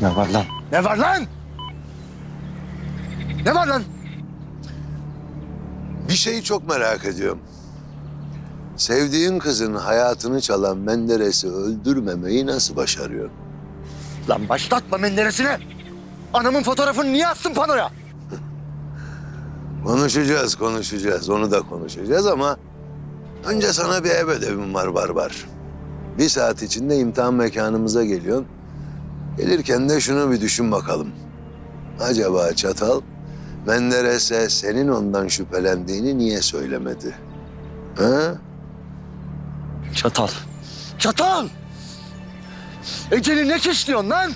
Ne var lan? Ne var lan? Ne var lan? Bir şeyi çok merak ediyorum. Sevdiğin kızın hayatını çalan Menderes'i öldürmemeyi nasıl başarıyorsun? Lan başlatma Menderes'ine. Anamın fotoğrafını niye attın panoya? Konuşacağız, konuşacağız. Onu da konuşacağız ama... ...önce sana bir ev ödevim var Barbar. Bir saat içinde imtihan mekanımıza geliyorsun. Gelirken de şunu bir düşün bakalım. Acaba Çatal, Menderes'e senin ondan şüphelendiğini niye söylemedi? Ha? Çatal. Çatal! Eceli ne kişliyorsun lan?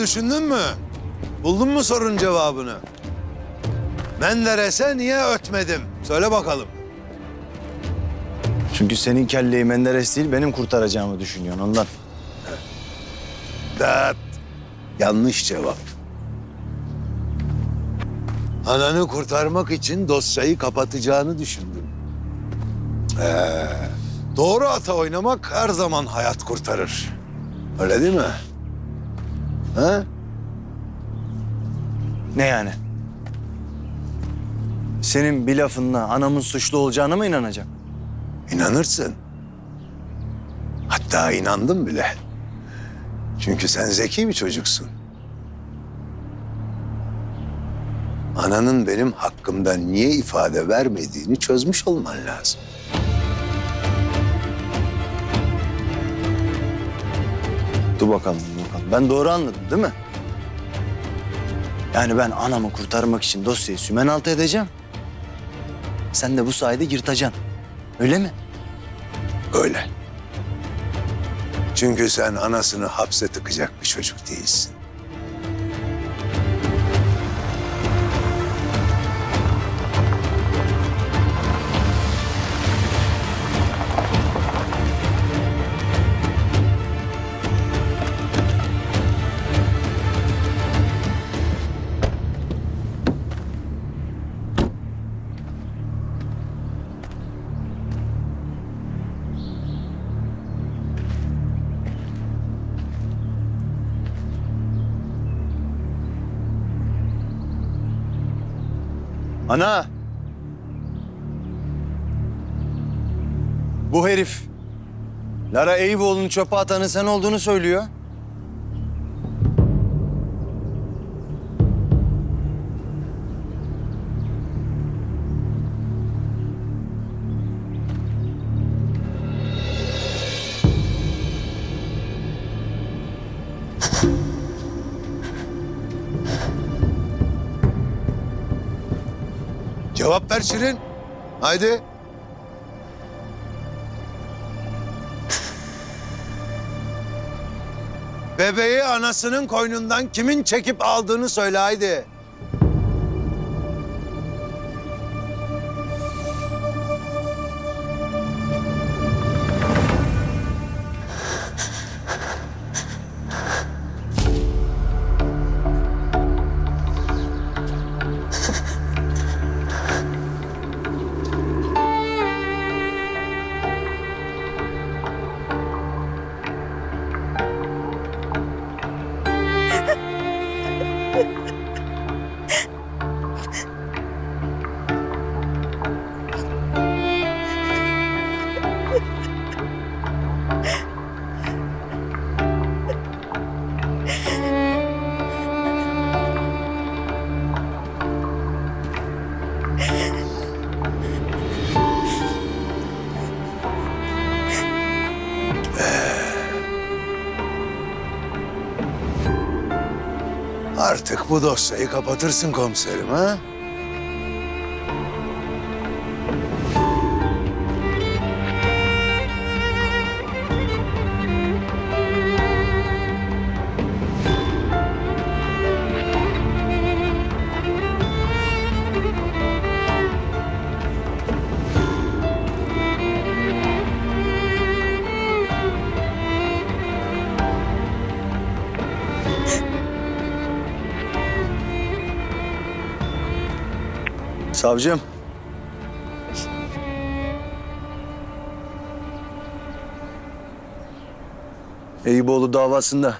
Düşündün mü? Buldun mu sorunun cevabını? Menderes'e niye ötmedim? Söyle bakalım. Çünkü senin kelleyi Menderes değil benim kurtaracağımı düşünüyorsun ondan. Dat. Yanlış cevap. Ananı kurtarmak için dosyayı kapatacağını düşündüm. Ee, doğru ata oynamak her zaman hayat kurtarır. Öyle değil mi? Ha? Ne yani? Senin bir lafınla anamın suçlu olacağına mı inanacağım? İnanırsın. Hatta inandım bile. Çünkü sen zeki bir çocuksun. Ananın benim hakkımda niye ifade vermediğini çözmüş olman lazım. Dur bakalım, dur bakalım. Ben doğru anladım değil mi? Yani ben anamı kurtarmak için dosyayı sümen altı edeceğim. Sen de bu sayede yırtacaksın. Öyle mi? Öyle. Çünkü sen anasını hapse tıkacak bir çocuk değilsin. Ana! Bu herif Lara Eyüboğlu'nu çöpe atanın sen olduğunu söylüyor. Cevap ver Şirin. Haydi. Bebeği anasının koynundan kimin çekip aldığını söyle haydi. Ha ha ha! Artık bu dosyayı kapatırsın komiserim ha? Savcım. Eyüboğlu davasında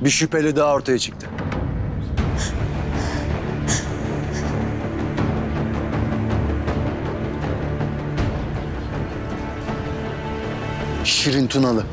bir şüpheli daha ortaya çıktı. Şirin Tunalı.